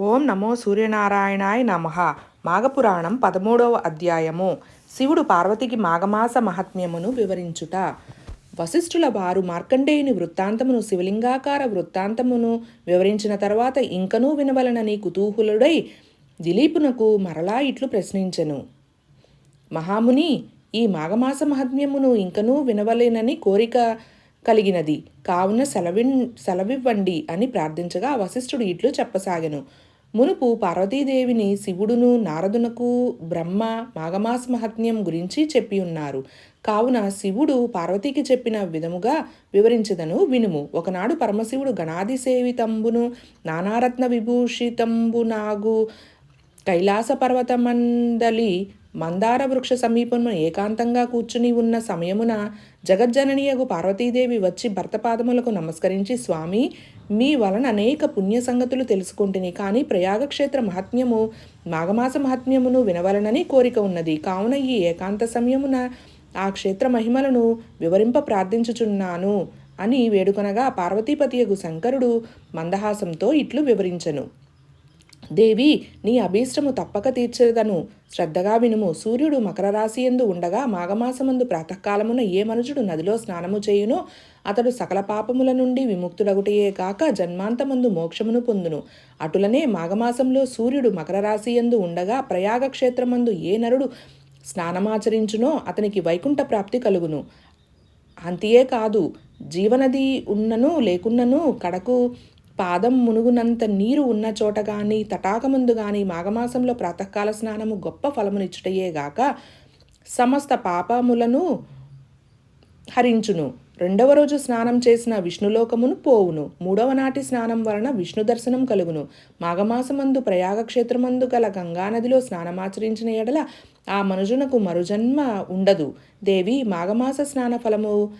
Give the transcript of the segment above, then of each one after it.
ఓం నమో సూర్యనారాయణాయ నమ. మాఘపురాణం పదమూడవ అధ్యాయము. శివుడు పార్వతికి మాఘమాస మహాత్మ్యమును వివరించుట. వశిష్ఠుల వారు మార్కండేయుని వృత్తాంతమును శివలింగాకార వృత్తాంతమును వివరించిన తర్వాత ఇంకనూ వినవలనని కుతూహలుడై దిలీపునకు మరలా ఇట్లు ప్రశ్నించెను. మహాముని ఈ మాఘమాస మహాత్మ్యమును ఇంకనూ వినవలేనని కోరిక కలిగినది. కావున సెలవి సెలవివ్వండి అని ప్రార్థించగా వశిష్ఠుడు ఇట్లు చెప్పసాగెను. మునుపు పార్వతీదేవిని శివుడును నారదునకు బ్రహ్మ మాఘమాస మహత్మ్యం గురించి చెప్పి ఉన్నారు. కావున శివుడు పార్వతీకి చెప్పిన విధముగా వివరించదను వినుము. ఒకనాడు పరమశివుడు గణాదిసేవితంబును నానారత్న విభూషితంబునాగు కైలాస పర్వతమందలి మందార వృక్ష సమీపంలో ఏకాంతంగా కూర్చుని ఉన్న సమయమున జగజ్జననీయకు పార్వతీదేవి వచ్చి భర్త పాదములకు నమస్కరించి స్వామి మీ వలన అనేక పుణ్య సంగతులు తెలుసుకుంటుని కానీ ప్రయాగక్షేత్ర మహాత్మ్యము మాఘమాస మహాత్మ్యమును వినవలనని కోరిక ఉన్నది. కావున ఈ ఏకాంత సమయమున ఆ క్షేత్ర మహిమలను వివరింప ప్రార్థించుచున్నాను అని వేడుకొనగా పార్వతీపతియగు శంకరుడు మందహాసంతో ఇట్లు వివరించను. దేవి నీ అభీష్టము తప్పక తీర్చేదను. శ్రద్ధగా వినుము. సూర్యుడు మకర రాశి ఎందు ఉండగా మాఘమాసమందు ప్రాతకాలమున ఏ మనుషుడు నదిలో స్నానము చేయునో అతడు సకల పాపముల నుండి విముక్తుడగుటయే కాక జన్మాంతమందు మోక్షమును పొందును. అటులనే మాఘమాసంలో సూర్యుడు మకర రాశి ఎందు ఉండగా ప్రయాగ క్షేత్రమందు ఏ నరుడు స్నానమాచరించునో అతనికి వైకుంఠ ప్రాప్తి కలుగును. అంతియే కాదు. జీవనది ఉన్నను లేకున్నను కడకు పాదం మునుగునంత నీరు ఉన్న చోట గాని తటాకముందు గాని మాఘమాసంలో ప్రాతకాల స్నానము గొప్ప ఫలమునిచ్చుటయేగాక సమస్త పాపములను హరించును. రెండవ రోజు స్నానం చేసిన విష్ణులోకమును పోవును. మూడవ నాటి స్నానం వలన విష్ణు దర్శనం కలుగును. మాఘమాసమందు ప్రయాగక్షేత్రమందు గల గంగానదిలో స్నానమాచరించిన ఎడల ఆ మనుజునకు మరుజన్మ ఉండదు. దేవి మాఘమాస స్నాన ఫలము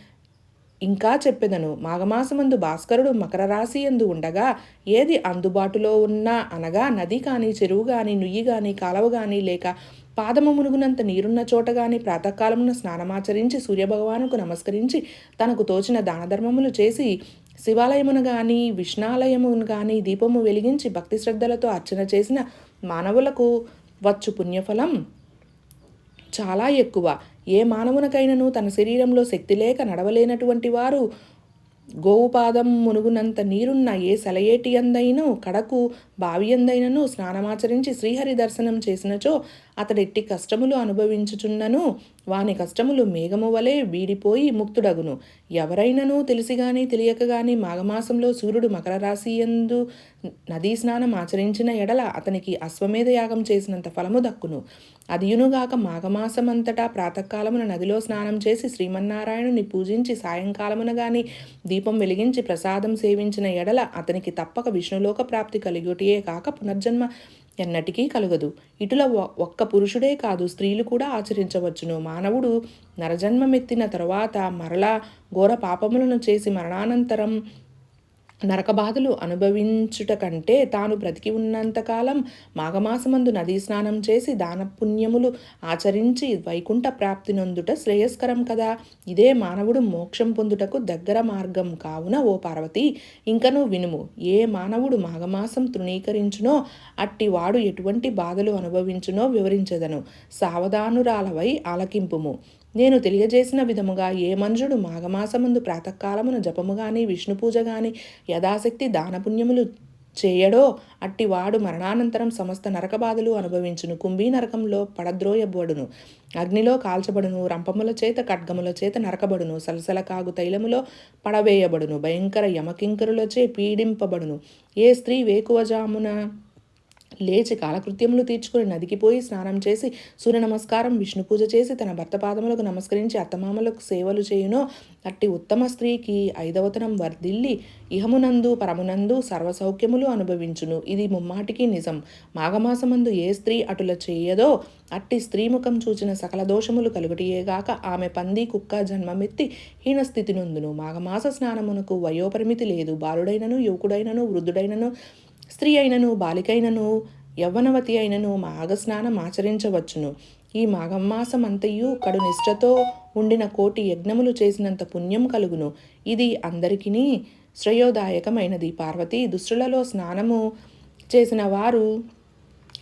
ఇంకా చెప్పెదను మాఘమాసమందు భాస్కరుడు మకర రాశి ఎందు ఉండగా ఏది అందుబాటులో ఉన్నా అనగా నది కానీ చెరువు కానీ నుయ్యి కానీ కాలవ కానీ లేక పాదము మునుగునంత నీరున్న చోట గాని ప్రాతకాలమున స్నానమాచరించి సూర్యభగవానుకు నమస్కరించి తనకు తోచిన దానధర్మములు చేసి శివాలయమును గాని విష్ణాలయమును గాని దీపము వెలిగించి భక్తి శ్రద్ధలతో అర్చన చేసిన మానవులకు వచ్చు పుణ్యఫలం. చాలా ఎక్కువ. ఏ మానవునకైనను తన శరీరంలో శక్తి లేక నడవలేనటువంటి వారు గోవుపాదం మునుగునంత నీరున్న ఏ సెలయేటి అందైనను కడకు బావి అందైనను స్నానమాచరించి శ్రీహరి దర్శనం చేసినచో అతడెట్టి కష్టములు అనుభవించుచున్నను వాని కష్టములు మేఘము వలె వీడిపోయి ముక్తుడగును. ఎవరైనను తెలిసి తెలియకగాని మాఘమాసంలో సూర్యుడు మకర రాశి ఎందు నదీ స్నానం ఆచరించిన ఎడల అతనికి అశ్వమేధ యాగం చేసినంత ఫలము దక్కును. అదియునుగాక మాఘమాసమంతటా ప్రాతకాలమున నదిలో స్నానం చేసి శ్రీమన్నారాయణుని పూజించి సాయంకాలమున గాని దీపం వెలిగించి ప్రసాదం సేవించిన ఎడల అతనికి తప్పక విష్ణులోక ప్రాప్తి కలిగుటియే కాక పునర్జన్మ ఎన్నటికీ కలుగదు. ఇటుల ఒక్క పురుషుడే కాదు స్త్రీలు కూడా ఆచరించవచ్చును. మానవుడు నరజన్మమెత్తిన తరువాత మరలా ఘోర పాపములను చేసి మరణానంతరం నరకబాధలు అనుభవించుట కంటే తాను బ్రతికి ఉన్నంతకాలం మాఘమాసమందు నదీ స్నానం చేసి దానపుణ్యములు ఆచరించి వైకుంఠ ప్రాప్తి నొందుట శ్రేయస్కరం కదా. ఇదే మానవుడు మోక్షం పొందుటకు దగ్గర మార్గం కావున ఓ పార్వతి ఇంకను వినుము. ఏ మానవుడు మాఘమాసం తృణీకరించునో అట్టి వాడు ఎటువంటి బాధలు అనుభవించునో వివరించదను. సావధానురాలవై ఆలకింపుము. నేను తెలియజేసిన విధముగా ఏ మనుషుడు మాఘమాసముందు ప్రాతకాలమున జపము గాని విష్ణు పూజ గాని యథాశక్తి దానపుణ్యములు చేయడో అట్టివాడు మరణానంతరం సమస్త నరక బాధలు అనుభవించును. కుంభీ నరకంలో పడద్రోయబడును. అగ్నిలో కాల్చబడును. రంపముల చేత ఖడ్గముల చేత నరకబడును. సలసల కాగు తైలములో పడవేయబడును. భయంకర యమకింకరులచే పీడింపబడును. ఏ స్త్రీ వేకువజామున లేచి కాలకృత్యములు తీర్చుకుని నదికి పోయి స్నానం చేసి సూర్య నమస్కారం విష్ణు పూజ చేసి తన భర్త పాదములకు నమస్కరించి అత్తమామలకు సేవలు చేయునో. అట్టి ఉత్తమ స్త్రీకి ఐదవతనం వర్ధిల్లి ఇహమునందు పరమునందు సర్వసౌఖ్యములు అనుభవించును. ఇది ముమ్మాటికి నిజం. మాఘమాసమందు ఏ స్త్రీ అటుల చేయదో అట్టి స్త్రీ ముఖం చూచిన సకల దోషములు కలుగుటియేగాక ఆమె పంది కుక్క జన్మమెత్తి హీనస్థితి నుందును. మాఘమాస స్నానమునకు వయోపరిమితి లేదు. బాలుడైనను యువకుడైనను వృద్ధుడైనను స్త్రీ అయినను బాలికైనను యవ్వనవతి అయినను మాఘస్నానం ఆచరించవచ్చును. ఈ మాఘమాసమంతయు కడు నిష్ఠతో ఉండిన కోటి యజ్ఞములు చేసినంత పుణ్యం కలుగును. ఇది అందరికీ శ్రేయోదాయకమైనది. పార్వతి దుష్టులలో స్నానము చేసిన వారు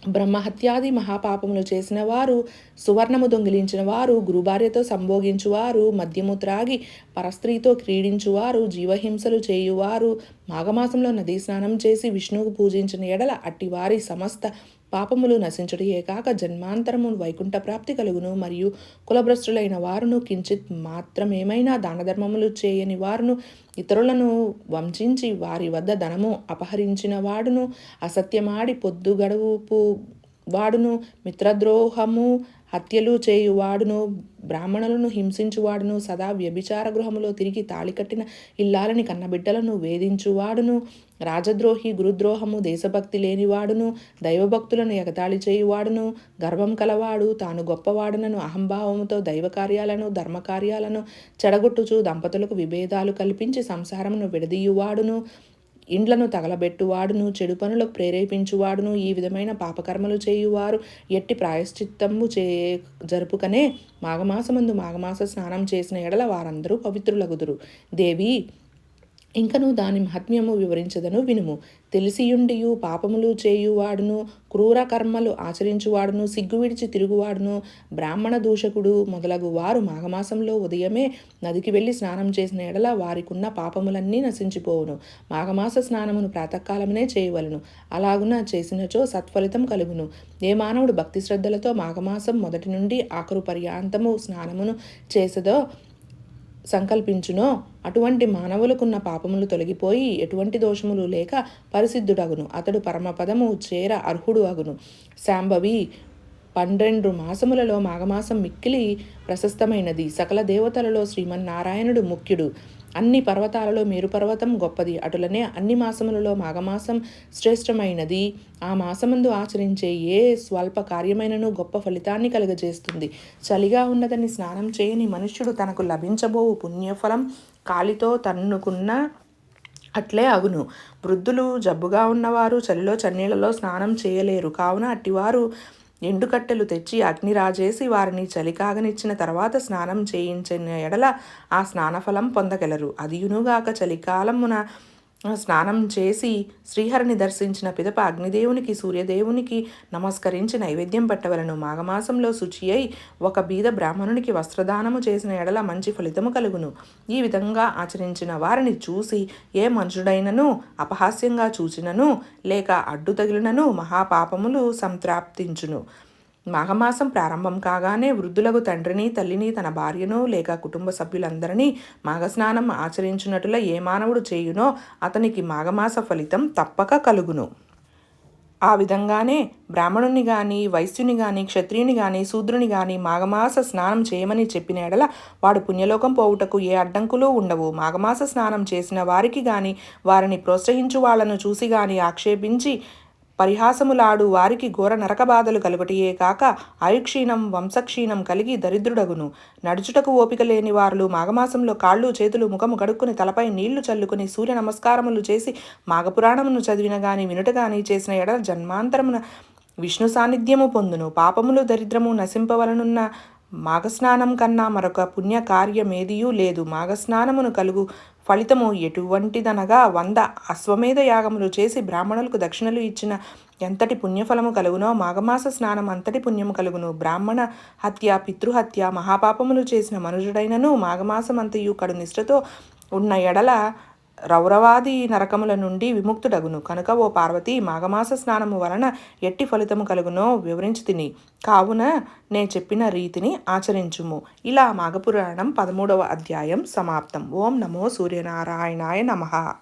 బ్రహ్మహత్యాది మహాపాపములు చేసిన వారు సువర్ణము దొంగిలించిన వారు గురుభార్యతో సంభోగించువారు మద్యము త్రాగి పరస్త్రీతో క్రీడించువారు జీవహింసలు చేయువారు మాఘమాసంలో నదీ స్నానం చేసి విష్ణువుకు పూజించిన ఎడల అట్టివారి సమస్త పాపములు నశించుటయే కాక జన్మాంతరము వైకుంఠ ప్రాప్తి కలుగును మరియు కులభ్రష్టులైన వారును కించిత్ మాత్రమేమైనా దానధర్మములు చేయని వారును ఇతరులను వంచించి వారి వద్ద ధనము అపహరించిన వాడును అసత్యమాడి పొద్దు గడువుపు వాడును మిత్రద్రోహము హత్యలు చేయువాడును బ్రాహ్మణులను హింసించువాడును సదా వ్యభిచార గృహములో తిరిగి తాళి కట్టిన ఇల్లాలని కన్నబిడ్డలను వేధించువాడును. రాజద్రోహి గురుద్రోహము దేశభక్తి లేనివాడును దైవభక్తులను ఎగతాళి చేయువాడును. గర్వం కలవాడు తాను గొప్పవాడునను అహంభావముతో దైవ కార్యాలను ధర్మకార్యాలను చెడగొట్టుచు దంపతులకు విభేదాలు కల్పించి సంసారమును విడదీయువాడును. ఇండ్లను తగలబెట్టువాడును చెడు పనులకు ప్రేరేపించువాడును ఈ విధమైన పాపకర్మలు చేయువారు. ఎట్టి ప్రాయశ్చిత్తము చే జరుపుకనే మాఘమాసమందు మాఘమాస స్నానం చేసిన ఎడల వారందరూ పవిత్రులగుదురు. దేవి ఇంకను దాని మహత్మ్యము వివరించదను వినుము. తెలిసియుండియు పాపములు చేయువాడును క్రూర కర్మలు ఆచరించువాడును సిగ్గు విడిచి తిరుగువాడును. బ్రాహ్మణ దూషకుడు మొదలగు వారు మాఘమాసంలో ఉదయమే నదికి వెళ్ళి స్నానం చేసిన ఎడల వారికున్న పాపములన్నీ నశించిపోవును. మాఘమాస స్నానమును ప్రాతకాలమునే చేయవలను. అలాగున చేసినచో సత్ఫలితం కలుగును. ఏ మానవుడు భక్తి శ్రద్ధలతో మాఘమాసం మొదటి నుండి ఆఖరు పర్యాంతము స్నానమును చేసదో సంకల్పించునో అటువంటి మానవులకున్న పాపములు తొలగిపోయి ఎటువంటి దోషములు లేక పరిసిద్ధుడగును అతడు పరమపదము చేర అర్హుడు అగును శాంభవి పన్నెండు మాసములలో మాఘమాసం మిక్కిలి ప్రశస్తమైనది. సకల దేవతలలో శ్రీమన్నారాయణుడు ముఖ్యుడు. అన్ని పర్వతాలలో మేరు పర్వతం గొప్పది. అటులనే అన్ని మాసములలో మాఘమాసం శ్రేష్టమైనది. ఆ మాసమందు ఆచరించే ఏ స్వల్ప కార్యమైనను గొప్ప ఫలితాన్ని కలుగజేస్తుంది. చలిగా ఉన్నదని స్నానం చేయని మనుష్యుడు తనకు లభించబోవు పుణ్యఫలం కాలితో తన్నుకున్న అట్లే అగును. వృద్ధులు జబ్బుగా ఉన్నవారు చలిలో చన్నీళ్ళలో స్నానం చేయలేరు. కావున అట్టివారు ఎండుకట్టెలు తెచ్చి అగ్ని రాజేసి వారిని చలికాగనిచ్చిన తర్వాత స్నానం చేయించిన ఎడల ఆ స్నానఫలం పొందగలరు. అదియునుగాక చలికాలమున స్నానం చేసి శ్రీహరిని దర్శించిన పిదప అగ్నిదేవునికి సూర్యదేవునికి నమస్కరించి నైవేద్యం పెట్టవలను. మాఘమాసంలో శుచి అయి ఒక బీద బ్రాహ్మణునికి వస్త్రదానము చేసిన ఎడల మంచి ఫలితము కలుగును. ఈ విధంగా ఆచరించిన వారిని చూసి ఏ మనుషుడైనను అపహాస్యంగా చూచినను లేక అడ్డు తగిలినను మహాపాపములు సంప్రాప్తించును మాఘమాసం ప్రారంభం కాగానే వృద్ధులకు తండ్రిని తల్లిని తన భార్యను లేక కుటుంబ సభ్యులందరినీ మాఘస్నానం ఆచరించినట్ల ఏ మానవుడు చేయునో అతనికి మాఘమాస ఫలితం తప్పక కలుగును. ఆ విధంగానే బ్రాహ్మణుని గాని వైశ్యుని గాని క్షత్రియుని గాని శూద్రుని గాని మాఘమాస స్నానం చేయమని చెప్పిన ఎడల వాడు పుణ్యలోకం పోవుటకు ఏ అడ్డంకులు ఉండవు. మాఘమాస స్నానం చేసిన వారికి గాని వారిని ప్రోత్సహించు వాళ్ళను చూసి గాని ఆక్షేపించి పరిహాసములాడు వారికి ఘోర నరకబాధలు కలుగటియే కాక ఆయుక్షీణం వంశక్షీణం కలిగి దరిద్రుడగును. నడుచుటకు ఓపిక లేని వారులు మాఘమాసంలో కాళ్ళు చేతులు ముఖము కడుక్కుని తలపై నీళ్ళు చల్లుకుని సూర్య నమస్కారములు చేసి మాఘపురాణమును చదివిన గాని వినుట గాని చేసిన ఎడల జన్మాంతరమున విష్ణు సాన్నిధ్యము పొందును. పాపములు దరిద్రము నశింపవలనున్న మాఘస్నానం కన్నా మరొక పుణ్య కార్యమేదియూ లేదు. మాఘస్నానమును కలుగు ఫలితము ఎటువంటిదనగా వంద అశ్వమేధ యాగములు చేసి బ్రాహ్మణులకు దక్షిణలు ఇచ్చిన ఎంతటి పుణ్యఫలము కలుగునో మాఘమాస స్నానం అంతటి పుణ్యము కలుగును. బ్రాహ్మణ హత్య పితృహత్య మహాపాపములు చేసిన మనుషుడైనను మాఘమాసమంతయు కడు నిష్ఠతో ఉన్న ఎడల రౌరవాది నరకముల నుండి విముక్తుడగును. కనుక ఓ పార్వతి మాఘమాస స్నానము వలన ఎట్టి ఫలితము కలుగునో వివరించి తిని. కావున నే చెప్పిన రీతిని ఆచరించుము. ఇలా మాఘపురాణం పదమూడవ అధ్యాయం సమాప్తం. ఓం నమో సూర్యనారాయణాయ నమ.